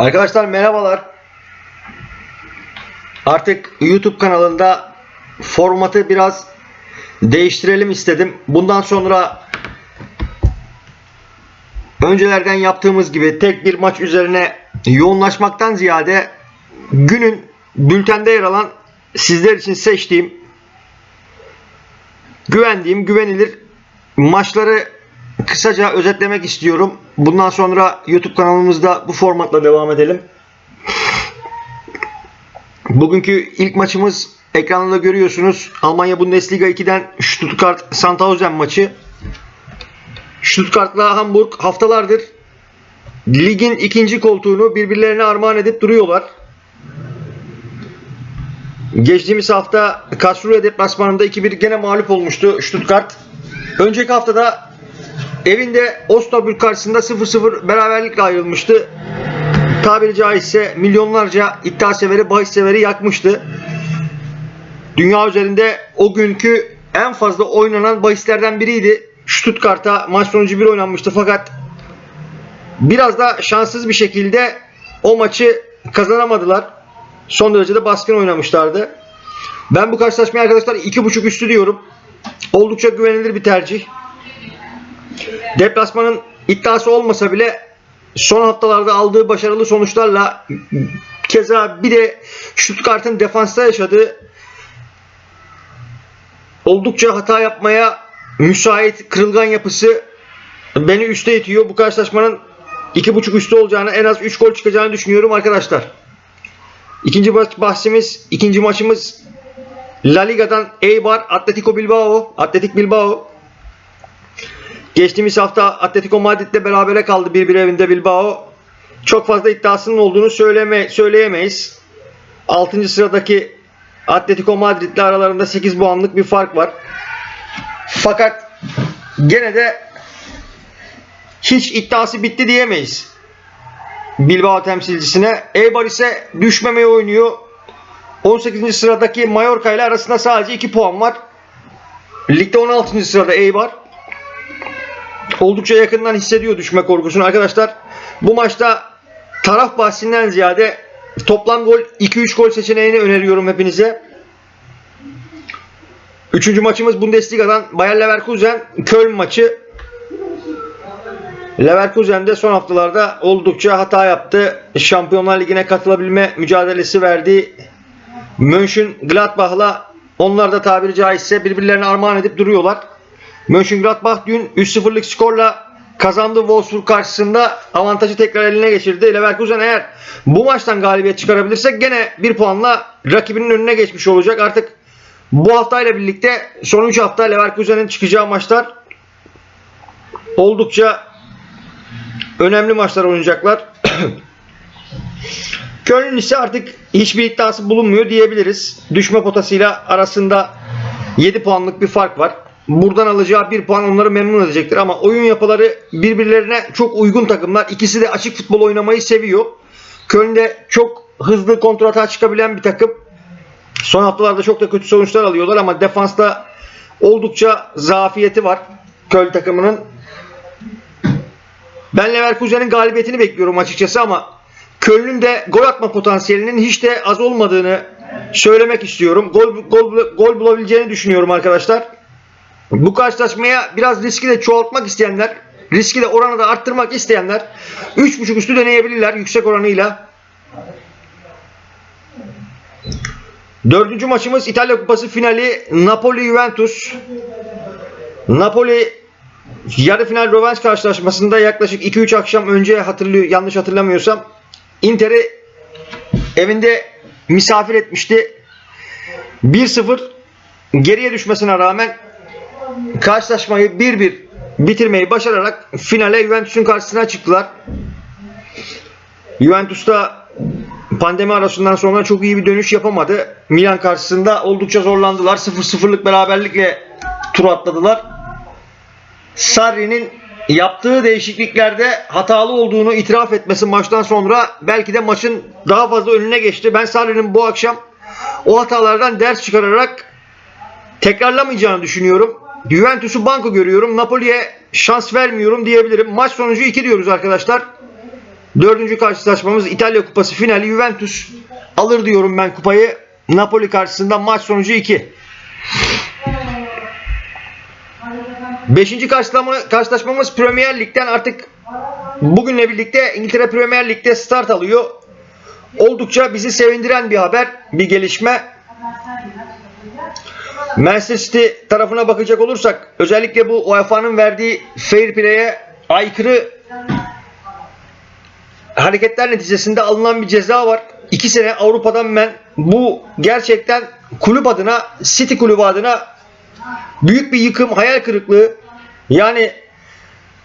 Arkadaşlar merhabalar. Artık YouTube kanalında formatı biraz değiştirelim istedim. Bundan sonra öncelerden yaptığımız gibi tek bir maç üzerine yoğunlaşmaktan ziyade günün bültende yer alan sizler için seçtiğim güvendiğim güvenilir maçları kısaca özetlemek istiyorum. Bundan sonra YouTube kanalımızda bu formatla devam edelim. Bugünkü ilk maçımız ekranda görüyorsunuz. Almanya Bundesliga 2'den Stuttgart Sandhausen maçı. Stuttgart'la Hamburg haftalardır ligin ikinci koltuğunu birbirlerine armağan edip duruyorlar. Geçtiğimiz hafta Karlsruhe deplasmanında 2-1 gene mağlup olmuştu Stuttgart. Önceki haftada evinde Osnabrück karşısında 0-0 beraberlikle ayrılmıştı. Tabiri caizse milyonlarca iddia severi, bahis severi yakmıştı. Dünya üzerinde o günkü en fazla oynanan bahislerden biriydi. Stuttgart'a maç sonucu bir oynanmıştı fakat biraz da şanssız bir şekilde o maçı kazanamadılar. Son derece de baskın oynamışlardı. Ben bu karşılaşmaya arkadaşlar 2.5 üstü diyorum. Oldukça güvenilir bir tercih. Deplasmanın iddiası olmasa bile son haftalarda aldığı başarılı sonuçlarla keza bir de Stuttgart'ın defansta yaşadığı oldukça hata yapmaya müsait kırılgan yapısı beni üste itiyor. Bu karşılaşmanın 2.5 üstü olacağını en az 3 gol çıkacağını düşünüyorum arkadaşlar. İkinci bahsimiz, ikinci maçımız La Liga'dan Eibar Atletico Bilbao, Atletik Bilbao. Geçtiğimiz hafta Atletico Madrid'le berabere kaldı bir evinde Bilbao. Çok fazla iddiasının olduğunu söyleme, söyleyemeyiz. 6. sıradaki Atletico Madrid'le aralarında 8 puanlık bir fark var. Fakat gene de hiç iddiası bitti diyemeyiz. Bilbao temsilcisine. Eibar ise düşmemeye oynuyor. 18. sıradaki Mallorca ile arasında sadece 2 puan var. Ligde 16. sırada Eibar. Oldukça yakından hissediyor düşme korkusunu arkadaşlar. Bu maçta taraf bahsinden ziyade toplam gol 2-3 gol seçeneğini öneriyorum hepinize. Üçüncü maçımız Bundesliga'dan Bayer Leverkusen Köln maçı. Leverkusen de son haftalarda oldukça hata yaptı. Şampiyonlar Ligi'ne katılabilme mücadelesi verdi. Mönchengladbach'la onlar da tabiri caizse birbirlerine armağan edip duruyorlar. Mönchengladbach dün 3-0'lık skorla kazandı Wolfsburg karşısında avantajı tekrar eline geçirdi. Leverkusen eğer bu maçtan galibiyet çıkarabilirse gene bir puanla rakibinin önüne geçmiş olacak. Artık bu haftayla birlikte son 3 hafta Leverkusen'in çıkacağı maçlar oldukça önemli maçlar oynayacaklar. Köln ise artık hiçbir iddiası bulunmuyor diyebiliriz. Düşme potasıyla arasında 7 puanlık bir fark var. Buradan alacağı bir puan onları memnun edecektir ama oyun yapıları birbirlerine çok uygun takımlar. İkisi de açık futbol oynamayı seviyor. Köln de çok hızlı kontrata çıkabilen bir takım. Son haftalarda çok da kötü sonuçlar alıyorlar ama defansta oldukça zafiyeti var Köln takımının. Ben Leverkusen'in galibiyetini bekliyorum açıkçası ama Köln'ün de gol atma potansiyelinin hiç de az olmadığını söylemek istiyorum. Gol, gol, gol bulabileceğini düşünüyorum arkadaşlar. Bu karşılaşmaya biraz riski de çoğaltmak isteyenler, riski de oranı da arttırmak isteyenler 3.5 üstü deneyebilirler yüksek oranıyla. Dördüncü maçımız İtalya Kupası finali Napoli-Juventus. Napoli yarı final rövanş karşılaşmasında yaklaşık 2-3 akşam önce hatırlıyor yanlış hatırlamıyorsam Inter'i evinde misafir etmişti. 1-0 geriye düşmesine rağmen karşılaşmayı 1-1 bitirmeyi başararak finale Juventus'un karşısına çıktılar. Juventus'ta pandemi arasından sonra çok iyi bir dönüş yapamadı. Milan karşısında oldukça zorlandılar. 0-0'lık beraberlikle tur atladılar. Sarri'nin yaptığı değişikliklerde hatalı olduğunu itiraf etmesi maçtan sonra belki de maçın daha fazla önüne geçti. Ben Sarri'nin bu akşam o hatalardan ders çıkararak tekrarlamayacağını düşünüyorum. Juventus'u banko görüyorum. Napoli'ye şans vermiyorum diyebilirim. Maç sonucu 2 diyoruz arkadaşlar. Dördüncü karşılaşmamız İtalya Kupası finali Juventus alır diyorum ben kupayı. Napoli karşısında maç sonucu 2. Beşinci karşılaşmamız Premier Lig'den artık bugünle birlikte İngiltere Premier Lig'de start alıyor. Oldukça bizi sevindiren bir haber, bir gelişme. Manchester City tarafına bakacak olursak özellikle bu UEFA'nın verdiği fair play'e aykırı hareketler neticesinde alınan bir ceza var. İki sene Avrupa'dan ben bu gerçekten kulüp adına, City kulübü adına büyük bir yıkım, hayal kırıklığı. Yani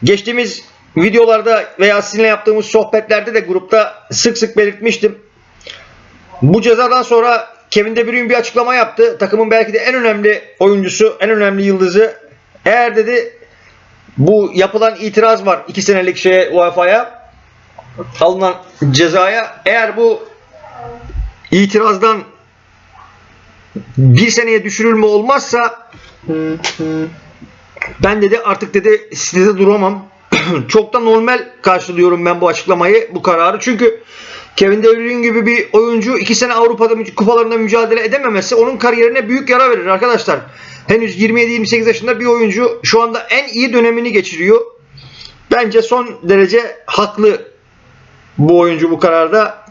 geçtiğimiz videolarda veya sizinle yaptığımız sohbetlerde de grupta sık sık belirtmiştim. Bu cezadan sonra Kevin De Bruyne bir açıklama yaptı. Takımın belki de en önemli oyuncusu, en önemli yıldızı. Eğer dedi bu yapılan itiraz var 2 senelik şeye UEFA'ya alınan cezaya. Eğer bu itirazdan bir seneye düşürülme olmazsa ben dedi artık dedi size duramam. Çok da normal karşılıyorum ben bu açıklamayı, bu kararı. Çünkü Kevin De Bruyne gibi bir oyuncu iki sene Avrupa'da kupalarında mücadele edememesi onun kariyerine büyük yara verir arkadaşlar. Henüz 27-28 yaşında bir oyuncu şu anda en iyi dönemini geçiriyor. Bence son derece haklı bu oyuncu bu kararda.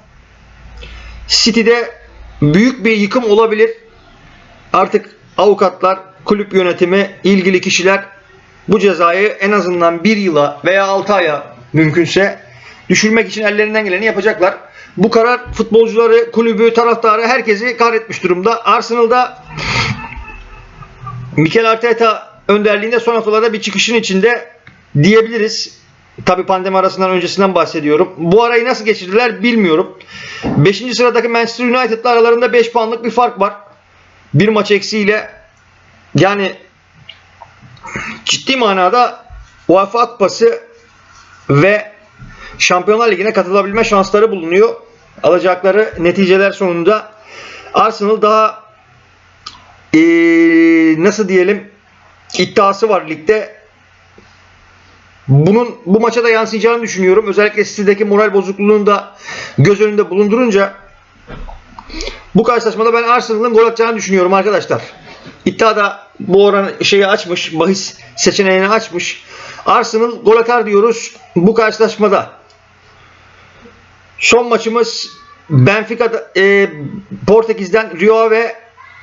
City'de büyük bir yıkım olabilir. Artık avukatlar, kulüp yönetimi, ilgili kişiler bu cezayı en azından bir yıla veya 6 aya mümkünse düşürmek için ellerinden geleni yapacaklar. Bu karar futbolcuları, kulübü, taraftarı herkesi kahretmiş durumda. Arsenal'da Mikel Arteta önderliğinde son haftalarda bir çıkışın içinde diyebiliriz. Tabi pandemi arasından öncesinden bahsediyorum. Bu arayı nasıl geçirdiler bilmiyorum. 5. sıradaki Manchester United'la aralarında 5 puanlık bir fark var. Bir maç eksiğiyle yani ciddi manada UEFA Kupası ve Şampiyonlar Ligi'ne katılabilme şansları bulunuyor. Alacakları neticeler sonunda Arsenal daha eee, nasıl diyelim iddiası var ligde. Bunun bu maça da yansıyacağını düşünüyorum. Özellikle City'deki moral bozukluğunu da göz önünde bulundurunca bu karşılaşmada ben Arsenal'ın gol atacağını düşünüyorum arkadaşlar. İddia da bu oran şeyi açmış, bahis seçeneğini açmış. Arsenal gol atar diyoruz bu karşılaşmada. Son maçımız Benfica'da e, Portekiz'den Rio Ave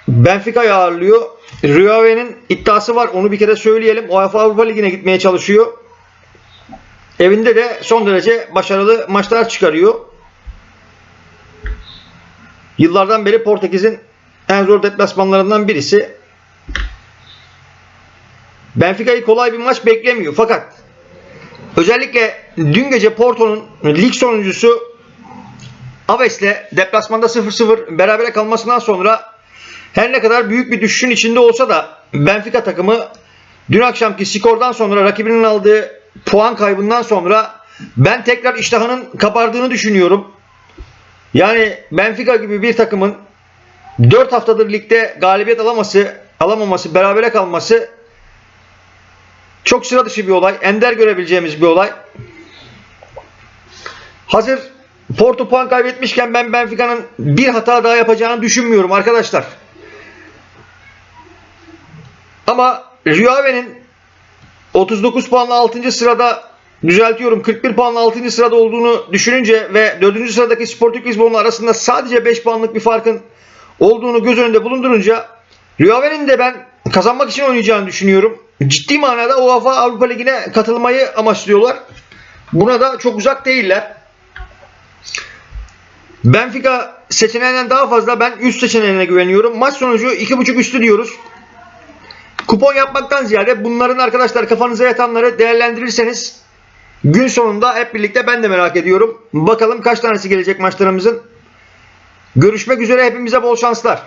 Benfica'yı ağırlıyor. Rio Ave'nin iddiası var. Onu bir kere söyleyelim. UEFA Avrupa Ligi'ne gitmeye çalışıyor. Evinde de son derece başarılı maçlar çıkarıyor. Yıllardan beri Portekiz'in en zor deplasmanlarından birisi. Benfica'yı kolay bir maç beklemiyor. Fakat özellikle dün gece Porto'nun lig sonuncusu Aves'le deplasmanda 0-0 berabere kalmasından sonra her ne kadar büyük bir düşüşün içinde olsa da Benfica takımı dün akşamki skordan sonra rakibinin aldığı puan kaybından sonra ben tekrar iştahının kabardığını düşünüyorum. Yani Benfica gibi bir takımın 4 haftadır ligde galibiyet alaması, alamaması, berabere kalması çok sıra dışı bir olay. Ender görebileceğimiz bir olay. Hazır Porto puan kaybetmişken ben Benfica'nın bir hata daha yapacağını düşünmüyorum arkadaşlar. Ama Rio Ave'nin 39 puanla 6. sırada düzeltiyorum 41 puanla 6. sırada olduğunu düşününce ve 4. sıradaki Sporting Lisbon'la arasında sadece 5 puanlık bir farkın olduğunu göz önünde bulundurunca Rio Ave'nin de ben kazanmak için oynayacağını düşünüyorum. Ciddi manada UEFA Avrupa Ligi'ne katılmayı amaçlıyorlar. Buna da çok uzak değiller. Benfica seçeneğinden daha fazla ben üst seçeneğine güveniyorum. Maç sonucu 2.5 üstü diyoruz. Kupon yapmaktan ziyade bunların arkadaşlar kafanıza yatanları değerlendirirseniz gün sonunda hep birlikte ben de merak ediyorum. Bakalım kaç tanesi gelecek maçlarımızın. Görüşmek üzere hepimize bol şanslar.